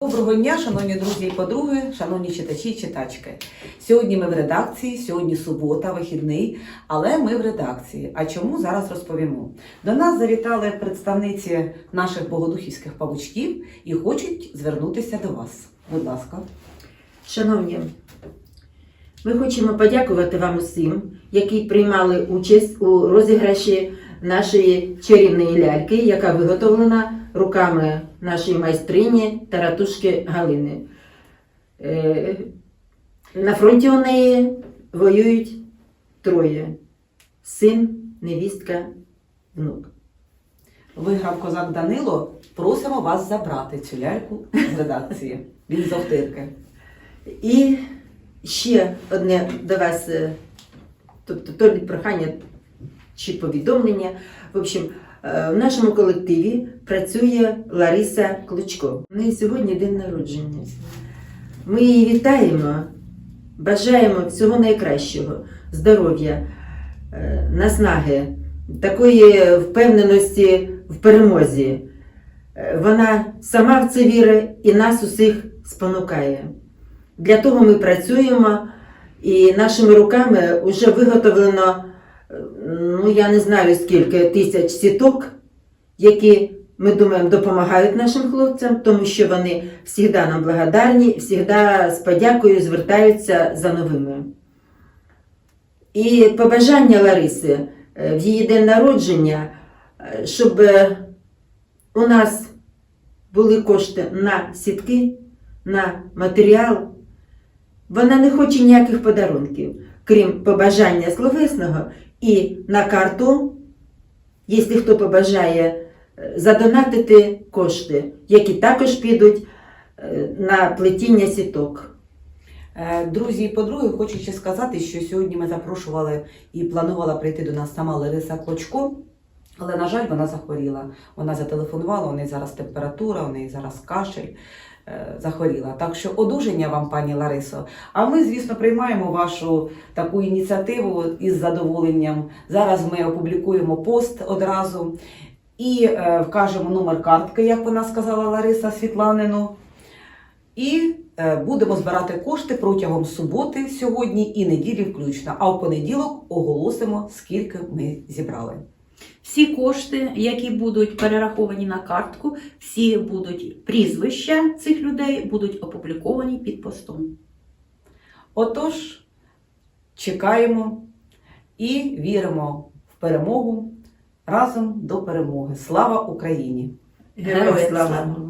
Доброго дня, шановні друзі і подруги, шановні читачі і читачки. Сьогодні ми в редакції, сьогодні субота, вихідний, але ми в редакції. А чому зараз розповімо? До нас завітали представниці наших богодухівських павучків і хочуть звернутися до вас. Будь ласка. Шановні, ми хочемо подякувати вам усім, які приймали участь у розіграші нашої чарівної ляльки, яка виготовлена руками нашої майстрині Таратушки Галини. Е, На фронті у неї воюють троє: син, невістка, внук. Виграв козак Данило. Просимо вас забрати цю ляльку з редакції. Він з Охтирки. І ще одне до вас, е, тобто то прохання чи повідомлення. В общем, в нашому колективі працює Лариса Кличко. У неї сьогодні день народження. Ми її вітаємо, бажаємо всього найкращого, здоров'я, е, наснаги, такої впевненості в перемозі. Е, Вона сама в це вірить і нас усіх спонукає. Для того ми працюємо, і нашими руками вже виготовлено, е, ну я не знаю скільки тисяч сіток, які ми думаємо допомагають нашим хлопцям, тому що вони завжди нам благодарні, завжди з подякою звертаються за новими. І побажання Лариси е, в її день народження, е, щоб е, у нас були кошти на сітки, на матеріал. Вона не хоче ніяких подарунків, крім побажання словесного і на карту, якщо хто побажає, е, задонатити кошти, які також підуть е, на плетіння сіток. Е, Друзі і подруги, хочу ще сказати, що сьогодні ми запрошували і планувала прийти до нас сама Лариса Клочко, але, на жаль, вона захворіла. Вона зателефонувала, у неї зараз температура, у неї зараз кашель. е, Захворіла. Так що одужання вам, пані Ларисо. А ми, звісно, приймаємо вашу таку ініціативу із задоволенням. Зараз ми опублікуємо пост одразу і е, вкажемо номер картки, як вона сказала Лариса Світланину. І е, будемо збирати кошти протягом суботи сьогодні і неділі включно. А в понеділок оголосимо, скільки ми зібрали. Всі кошти, які будуть перераховані на картку, всі будуть прізвища цих людей будуть опубліковані під постом. Отож, чекаємо і віримо в перемогу разом до перемоги. Слава Україні! Героям слава!